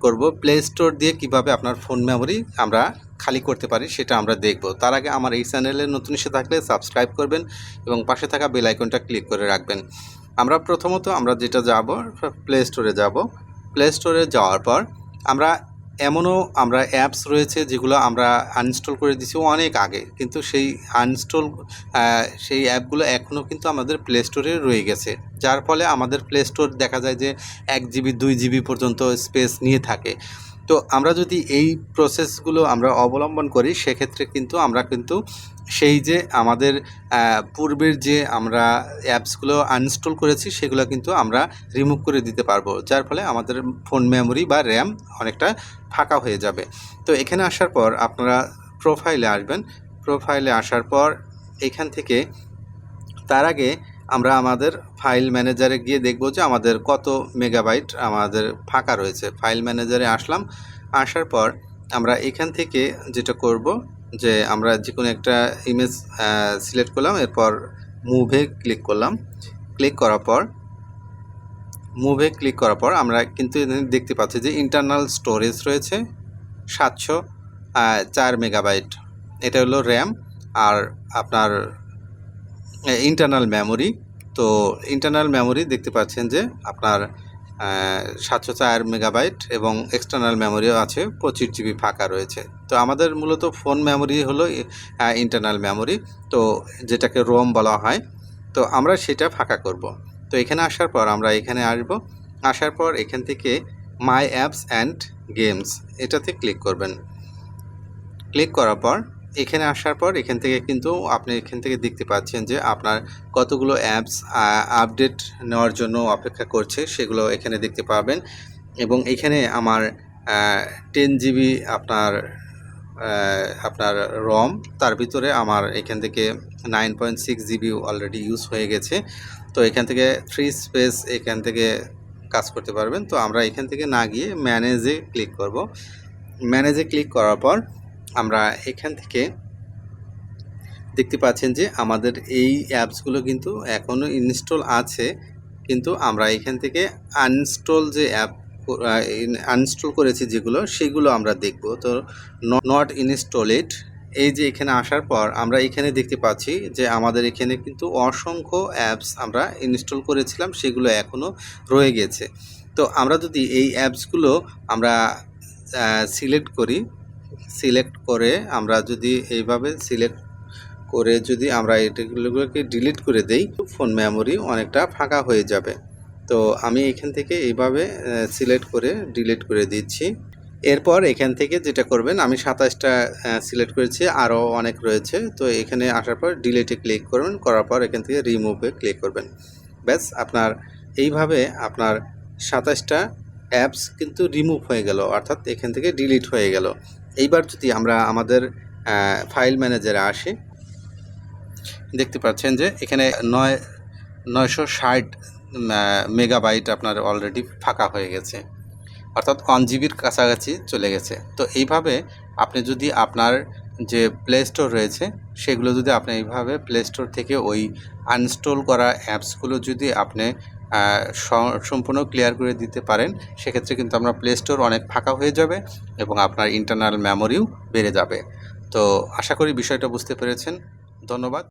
করব play store দিয়ে কীভাবে আপনার ফোন মেমোরি আমরা খালি করতে পারি সেটা আমরা দেখব। তার আগে আমার এই চ্যানেলে নতুন এসে থাকলে সাবস্ক্রাইব করবেন এবং পাশে থাকা বেল আইকনটা ক্লিক করে রাখবেন। আমরা প্রথমত আমরা যেটা যাব প্লে স্টোরে যাব। প্লে স্টোরে যাওয়ার পর আমরা এমনও আমরা অ্যাপস রয়েছে যেগুলো আমরা আনইনস্টল করে দিছি অনেক আগে। কিন্তু সেই আনইনস্টল সেই অ্যাপগুলো এখনও কিন্তু আমাদের প্লে স্টোরে রয়ে গেছে। যার ফলে আমাদের প্লে স্টোর দেখা যায় যে এক জিবি দুই জিবি পর্যন্ত স্পেস নিয়ে থাকে। তো আমরা যদি এই প্রসেসগুলো আমরা অবলম্বন করি, সেক্ষেত্রে কিন্তু আমরা কিন্তু সেই যে আমাদের পূর্বের যে আমরা অ্যাপসগুলো আনইনস্টল করেছি, সেগুলো কিন্তু আমরা রিমুভ করে দিতে পারব। যার ফলে আমাদের ফোন মেমোরি বা র্যাম অনেকটা ফাঁকা হয়ে যাবে। তো এখানে আসার পর আপনারা প্রোফাইলে আসবেন। প্রোফাইলে আসার পর এখান থেকে তার আগে আমরা আমাদের ফাইল ম্যানেজারে গিয়ে দেখব যে আমাদের কত মেগাবাইট আমাদের ফাঁকা রয়েছে। ফাইল ম্যানেজারে আসলাম, আসার পর আমরা এখান থেকে যেটা করব যে আমরা যে কোনো একটা ইমেজ সিলেক্ট করলাম, এরপর মুভে ক্লিক করলাম। ক্লিক করার পর মুভে ক্লিক করার পর আমরা কিন্তু দেখতে পাচ্ছি যে ইন্টারনাল স্টোরেজ রয়েছে সাতশো চার মেগাবাইট এটা হলো র্যাম আর আপনার ইন্টারনাল মেমোরি তো ইন্টারনাল মেমোরি দেখতে পাচ্ছেন যে আপনার সাতশো চার মেগাবাইট এবং এক্সটার্নাল মেমোরিও আছে, পঁচিশ জিবি ফাঁকা রয়েছে। তো আমাদের মূলত ফোন মেমোরি হলো ইন্টারনাল মেমোরি তো যেটাকে রোম বলা হয়। তো আমরা সেটা ফাঁকা করব। তো এখানে আসার পর আমরা এখানে আসব। আসার পর এখান থেকে মাই অ্যাপস অ্যান্ড গেমস এটাতে ক্লিক করবেন। ক্লিক করার পর এখানে আসার পর এখান থেকে কিন্তু আপনি এখান থেকে দেখতে পাচ্ছেন যে আপনার কতগুলো অ্যাপস আপডেট নেওয়ার জন্য অপেক্ষা করছে, সেগুলো এখানে দেখতে পাবেন। এবং এখানে আমার টেন জিবি আপনার আপনার রম তার ভিতরে আমার এখান থেকে nine point six GB already use হয়ে গেছে। তো এখান থেকে থ্রি স্পেস এখান থেকে কাজ করতে পারবেন। তো আমরা এখান থেকে না গিয়ে ম্যানেজে ক্লিক করব। ম্যানেজে ক্লিক করার পর আমরা এখান থেকে দেখতে পাচ্ছেন যে আমাদের এই অ্যাপসগুলো কিন্তু এখনও ইনস্টল আছে, কিন্তু আমরা এখান থেকে আনইনস্টল যে অ্যাপ আনইনস্টল করেছি যেগুলো, সেগুলো আমরা দেখব। তো নট ইনস্টলেড এই যে এখানে আসার পর আমরা এখানে দেখতে পাচ্ছি যে আমাদের এখানে কিন্তু অসংখ্য অ্যাপস আমরা ইনস্টল করেছিলাম, সেগুলো এখনও রয়ে গেছে। তো আমরা যদি এই অ্যাপসগুলো আমরা সিলেক্ট করি সিলেক্ট করে আমরা যদি এইভাবে সিলেক্ট করে যদি আমরা এটাগুলোকে ডিলিট করে দেই ফোন মেমোরি অনেকটা ফাঁকা হয়ে যাবে। তো আমি এখান থেকে এইভাবে সিলেক্ট করে ডিলিট করে দিচ্ছি। এরপর এখান থেকে যেটা করবেন, আমি সাতাশটা সিলেক্ট করেছি, আরও অনেক রয়েছে। তো এখানে আসার পর ডিলিটে ক্লিক করবেন, করার পর এখান থেকে রিমুভে ক্লিক করবেন। ব্যাস, আপনার এইভাবে আপনার সাতাশটা অ্যাপস কিন্তু রিমুভ হয়ে গেল, অর্থাৎ এখান থেকে ডিলিট হয়ে গেল। এইবার যদি আমরা আমাদের ফাইল ম্যানেজারে আসি, দেখতে পাচ্ছেন যে এখানে নয়, নয়শো ষাট মেগাবাইট আপনার অলরেডি ফাঁকা হয়ে গেছে। অর্থাৎ ওয়ান জিবির কাছাকাছি চলে গেছে। তো এইভাবে আপনি যদি আপনার যে প্লে স্টোর রয়েছে, সেগুলো যদি আপনি এইভাবে প্লে স্টোর থেকে ওই আনস্টল করা অ্যাপসগুলো যদি আপনি সম্পূর্ণ ক্লিয়ার করে দিতে পারেন, সেক্ষেত্রে কিন্তু আপনার প্লে স্টোর অনেক ফাঁকা হয়ে যাবে এবং আপনার ইন্টারনাল মেমোরিও বেড়ে যাবে। তো আশা করি বিষয়টা বুঝতে পেরেছেন। ধন্যবাদ।